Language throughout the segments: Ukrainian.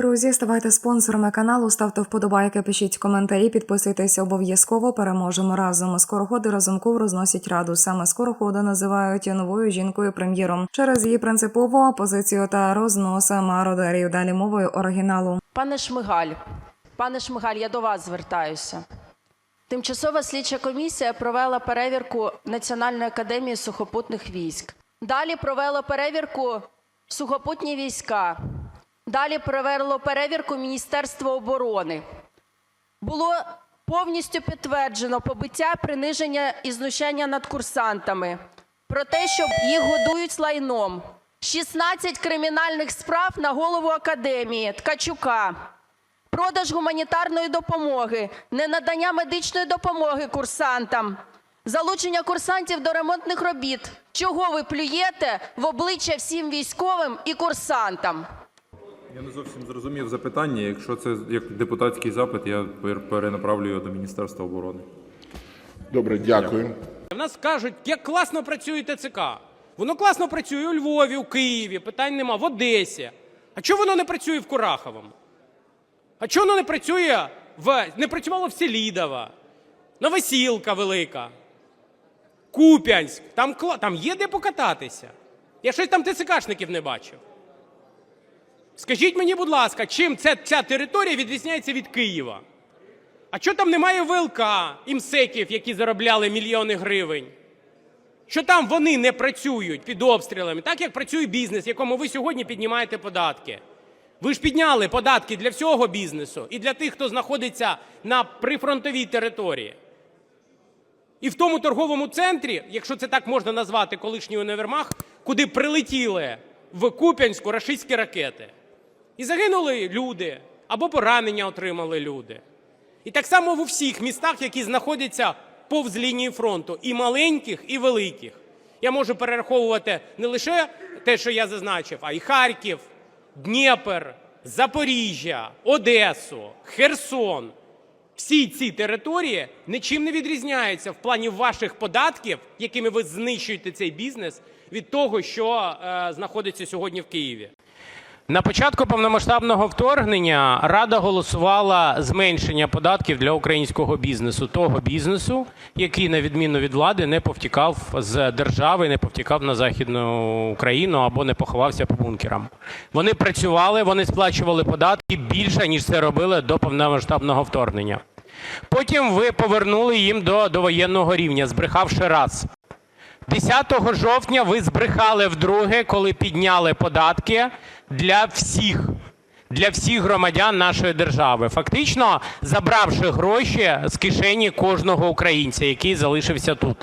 Друзі, ставайте спонсорами каналу, ставте вподобайки, пишіть коментарі, підписуйтесь обов'язково. Переможемо разом. Скороходи разумков розносять раду. Саме скорохода називають новою жінкою прем'єром через її принципову позицію та рознос мародерів. Далі мовою оригіналу. Пане Шмигаль, пане Шмигаль, я до вас звертаюся. Тимчасова слідча комісія провела перевірку Національної академії сухопутних військ. Далі провела перевірку сухопутні війська. Далі провело перевірку Міністерство оборони. Було повністю підтверджено побиття, приниження і знущання над курсантами. Про те, що їх годують лайном. 16 кримінальних справ на голову академії Ткачука. Продаж гуманітарної допомоги, ненадання медичної допомоги курсантам, залучення курсантів до ремонтних робіт. Чого ви плюєте в обличчя всім військовим і курсантам? Я не зовсім зрозумів запитання. Якщо це як депутатський запит, я перенаправлю його до Міністерства оборони. Добре, дякую. В нас кажуть, як класно працює ТЦК. Воно класно працює у Львові, у Києві, питань нема, в Одесі. А чого воно не працює в Кураховому? А чого воно не працює в не працювало в Селідово, Новосілка велика, Куп'янськ. Там, там є де покататися. Я щось там ТЦКшників не бачив. Скажіть мені, будь ласка, чим ця, ця територія відрізняється від Києва? А чого там немає ВЛК, імсеків, які заробляли мільйони гривень? Що там вони не працюють під обстрілами, так як працює бізнес, якому ви сьогодні піднімаєте податки? Ви ж підняли податки для всього бізнесу і для тих, хто знаходиться на прифронтовій території. І в тому торговому центрі, якщо це так можна назвати, колишній універмаг, куди прилетіли в Куп'янську рашистські ракети. І загинули люди або поранення отримали люди. І так само в усіх містах, які знаходяться повз лінії фронту, і маленьких, і великих. Я можу перераховувати не лише те, що я зазначив, а й Харків, Дніпр, Запоріжжя, Одесу, Херсон. Всі ці території нічим не відрізняються в плані ваших податків, якими ви знищуєте цей бізнес, від того, що е, знаходиться сьогодні в Києві. На початку повномасштабного вторгнення Рада голосувала зменшення податків для українського бізнесу, того бізнесу, який, на відміну від влади, не повтікав з держави, не повтікав на Західну Україну або не поховався по бункерам. Вони працювали, вони сплачували податки більше, ніж це робили до повномасштабного вторгнення. Потім ви повернули їм до довоєнного рівня, збрехавши раз. 10 жовтня ви збрехали вдруге, коли підняли податки для всіх, для всіх громадян нашої держави, фактично забравши гроші з кишені кожного українця, який залишився тут.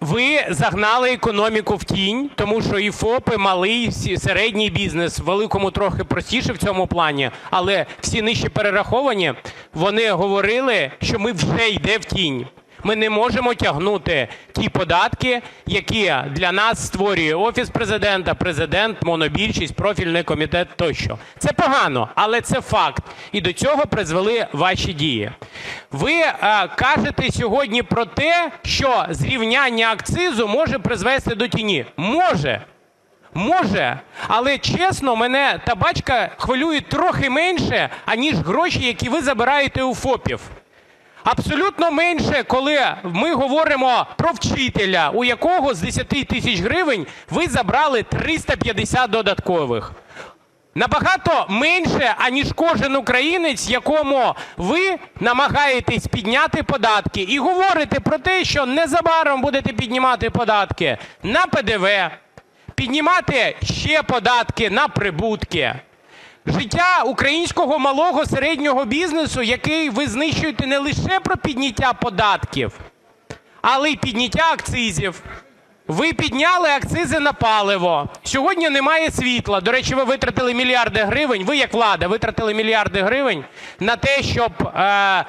Ви загнали економіку в тінь, тому що і ФОПи, малий, середній бізнес, великому трохи простіше в цьому плані, але всі нижче перераховані, вони говорили, що ми вже йде в тінь. Ми не можемо тягнути ті податки, які для нас створює Офіс президента, президент, монобільшість, профільний комітет тощо. Це погано, але це факт. І до цього призвели ваші дії. Ви е, кажете сьогодні про те, що зрівняння акцизу може призвести до тіні. Може. Може, але чесно, мене табачка хвилює трохи менше, аніж гроші, які ви забираєте у ФОПів. Абсолютно менше, коли ми говоримо про вчителя, у якого з 10 тисяч гривень ви забрали 350 додаткових. Набагато менше, аніж кожен українець, якому ви намагаєтесь підняти податки і говорите про те, що незабаром будете піднімати податки на ПДВ, піднімати ще податки на прибутки. Життя українського малого середнього бізнесу, який ви знищуєте не лише про підняття податків, але й підняття акцизів. Ви підняли акцизи на паливо. Сьогодні немає світла. До речі, ви витратили мільярди гривень. Ви, як влада, витратили мільярди гривень на те, щоб е,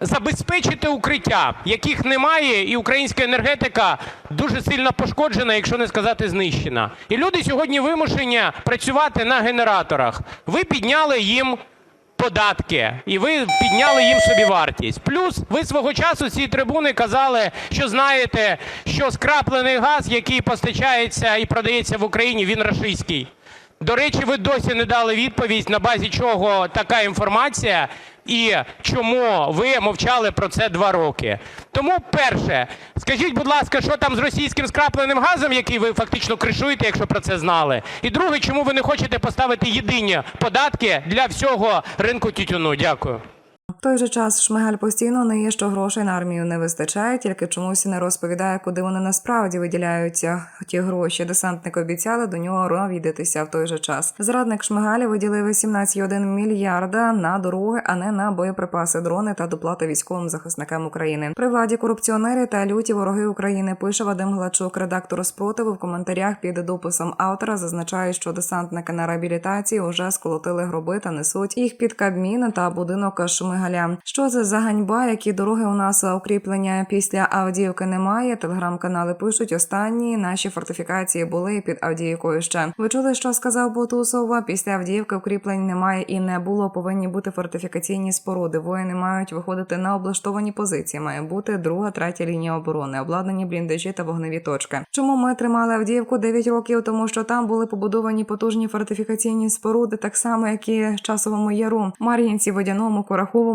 забезпечити укриття, яких немає, і українська енергетика дуже сильно пошкоджена, якщо не сказати знищена. І люди сьогодні вимушені працювати на генераторах. Ви підняли їм податки, і ви підняли їм собівартість. Плюс ви свого часу з цієї трибуни казали, що знаєте, що скраплений газ, який постачається і продається в Україні, він рашистський. До речі, ви досі не дали відповідь, на базі чого така інформація і чому ви мовчали про це два роки. Тому, перше, скажіть, будь ласка, що там з російським скрапленим газом, який ви фактично кришуєте, якщо про це знали? І друге, чому ви не хочете поставити єдині податки для всього ринку тютюну? Дякую. В той же час Шмигаль постійно не є, що грошей на армію не вистачає, тільки чомусь не розповідає, куди вони насправді виділяються. Ті гроші десантник обіцяли до нього навідатися в той же час. Зрадник Шмигаля виділив 18,1 мільярда на дороги, а не на боєприпаси, дрони та доплати військовим захисникам України. При владі корупціонери та люті вороги України пише Вадим Глачук, редактор спротиву в коментарях під дописом автора зазначає, що десантники на реабілітації уже сколотили гроби та несуть їх під Кабмін та будинок Шмигаля. Що це за ганьба? Які дороги у нас укріплення після Авдіївки немає? Телеграм-канали пишуть останні наші фортифікації були під Авдіївкою ще. Ви чули, що сказав Бутусов? Після Авдіївки укріплень немає і не було. Повинні бути фортифікаційні споруди. Воїни мають виходити на облаштовані позиції. Має бути друга, третя лінія оборони, обладнані бліндажі та вогневі точки. Чому ми тримали Авдіївку 9 років? Тому що там були побудовані потужні фортифікаційні споруди, так само як і часовому яру, Мар'їнці, водяному,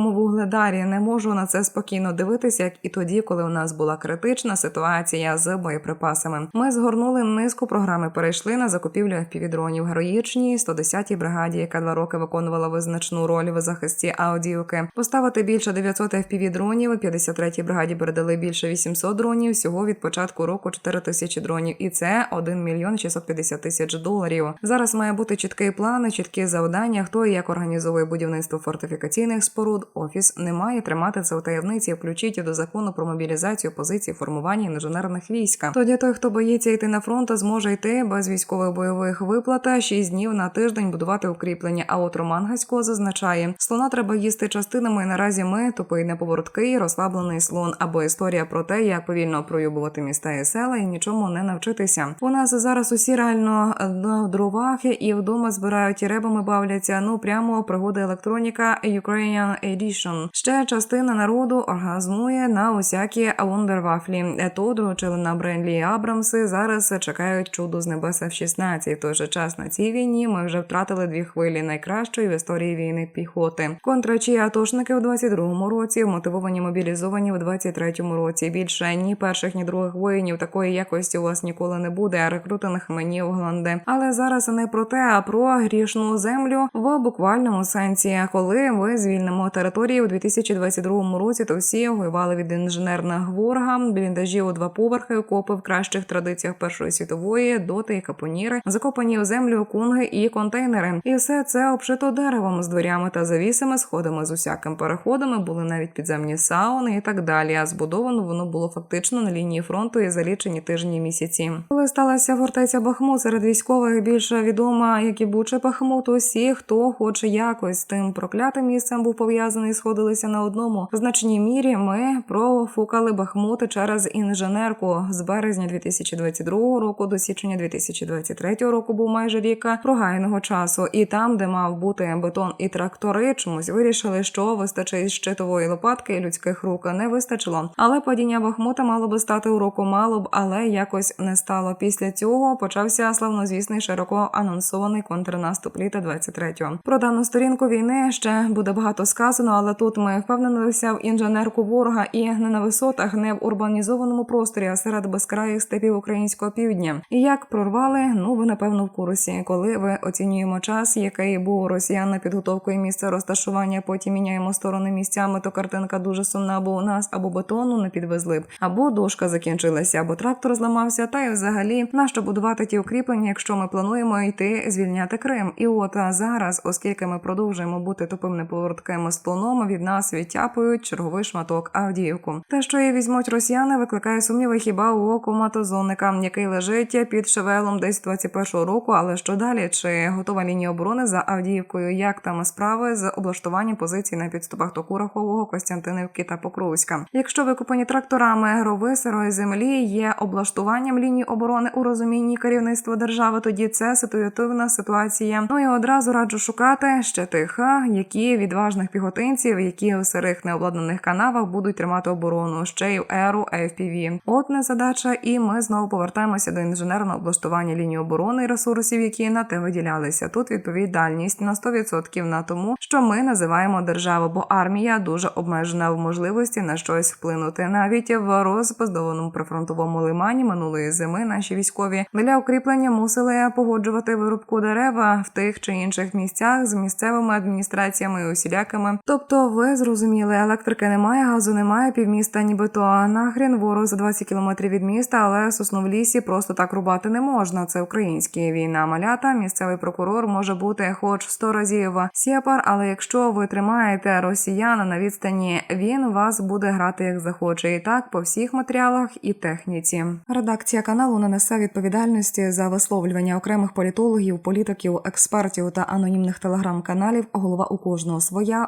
Кораховому, вугледарі. Не можу на це спокійно дивитися, як і тоді, коли у нас була критична ситуація з боєприпасами. Ми згорнули низку програми, перейшли на закупівлю FPV-дронів героїчній 110-й бригаді, яка два роки виконувала визначну роль в захисті Аудіївки. Поставити більше 900 FPV-дронів. 53-й бригаді передали більше 800 дронів. Всього від початку року 4 тисячі дронів, і це 1 мільйон 650 тисяч доларів. Зараз має бути чіткий план, чіткі завдання, хто і як організовує будівництво фортифікаційних споруд. Офіс не має тримати це у таємниці. Включіть до закону про мобілізацію позицій формування інженерних війська. Тоді той, хто боїться йти на фронт, зможе йти без військових бойових виплат, 6 днів на тиждень будувати укріплення. А от Роман Гасько зазначає, слона треба їсти частинами. і Наразі ми тупий неповоротки, розслаблений слон або історія про те, як повільно проюбувати міста і села і нічому не навчитися. У нас зараз усі реально на дровах і вдома збирають і ребами бавляться. Ну прямо пригода електроніка Ukrainian Edition. Ще частина народу оргазмує на усякі вундервафлі. То доручили на Бренлі Абрамси. Зараз чекають чудо з небеса в 16. В той же час на цій війні ми вже втратили дві хвилі найкращої в історії війни піхоти. Контрачі атошники в 22-му році, мотивовані мобілізовані в 23-му році. Більше ні перших, ні других воїнів такої якості у вас ніколи не буде. А рекрутинг мені в гланде. Але зараз не про те, а про грішну землю в буквальному сенсі. Коли ми звільнимо території у 2022 році, то всі воювали від інженерних ворога, бліндажі у два поверхи, окопи в кращих традиціях Першої світової, доти і капоніри, закопані у землю кунги і контейнери. І все це обшито деревом з дверями та завісами, сходами з усяким переходами, були навіть підземні сауни і так далі. А збудовано воно було фактично на лінії фронту і за лічені тижні місяці. Коли сталася фортеця Бахмут серед військових більше відома, як і Буча Бахмут, усі, хто хоч якось з тим проклятим місцем був пов'язаний, сходилися на одному. В значній мірі ми профукали Бахмут через інженерку з березня 2022 року до січня 2023 року. Був майже ріка прогайного часу, і там, де мав бути бетон і трактори, чомусь вирішили, що вистачить щитової лопатки і людських рук не вистачило. Але падіння Бахмута мало би стати уроком, мало б, але якось не стало. Після цього почався славнозвісний широко анонсований контрнаступ літа 23-го. Про дану сторінку війни ще буде багато сказано, але тут ми впевнилися в інженерку ворога і не на висотах, не в урбанізованому просторі, а серед безкраїх степів українського півдня. І як прорвали, ну ви напевно в курсі, коли ви оцінюємо час, який був росіян на підготовку і місце розташування, потім міняємо сторони місцями, то картинка дуже сумна, бо у нас або бетону не підвезли, б, або дошка закінчилася, або трактор зламався. Та й взагалі нащо будувати ті укріплення, якщо ми плануємо йти звільняти Крим. І от зараз, оскільки ми продовжуємо бути тупим неповоротким слоном, від нас відтяпують черговий шматок Авдіївку. Те, що її візьмуть росіяни, викликає сумніви хіба у оку матозонника, який лежить під шевелом десь 21-го року. Але що далі? Чи готова лінія оборони за Авдіївкою? Як там справи з облаштуванням позицій на підступах до Курахового, Костянтинівки та Покровська? Якщо викопані тракторами рови сирої землі є облаштуванням лінії оборони у розумінні керівництва держави, тоді це ситуативна ситуація. Ну і одразу раджу шукати ще тих, які відважних піхотинців піхотинців, які у сирих необладнаних канавах будуть тримати оборону ще й в еру FPV. От не задача, і ми знову повертаємося до інженерного облаштування лінії оборони і ресурсів, які на те виділялися. Тут відповідальність на 100% на тому, що ми називаємо державу, бо армія дуже обмежена в можливості на щось вплинути. Навіть в розпоздованому прифронтовому лимані минулої зими наші військові для укріплення мусили погоджувати вирубку дерева в тих чи інших місцях з місцевими адміністраціями і усілякими. Тобто, ви зрозуміли, електрики немає, газу немає, півміста, нібито нахрін ворог за 20 кілометрів від міста, але сосну в лісі просто так рубати не можна. Це українська війна. Малята. Місцевий прокурор може бути хоч сто разів сєпар, але якщо ви тримаєте росіяна на відстані, він вас буде грати як захоче. І так по всіх матеріалах і техніці. Редакція каналу не несе відповідальності за висловлювання окремих політологів, політиків, експертів та анонімних телеграм-каналів. Голова у кожного своя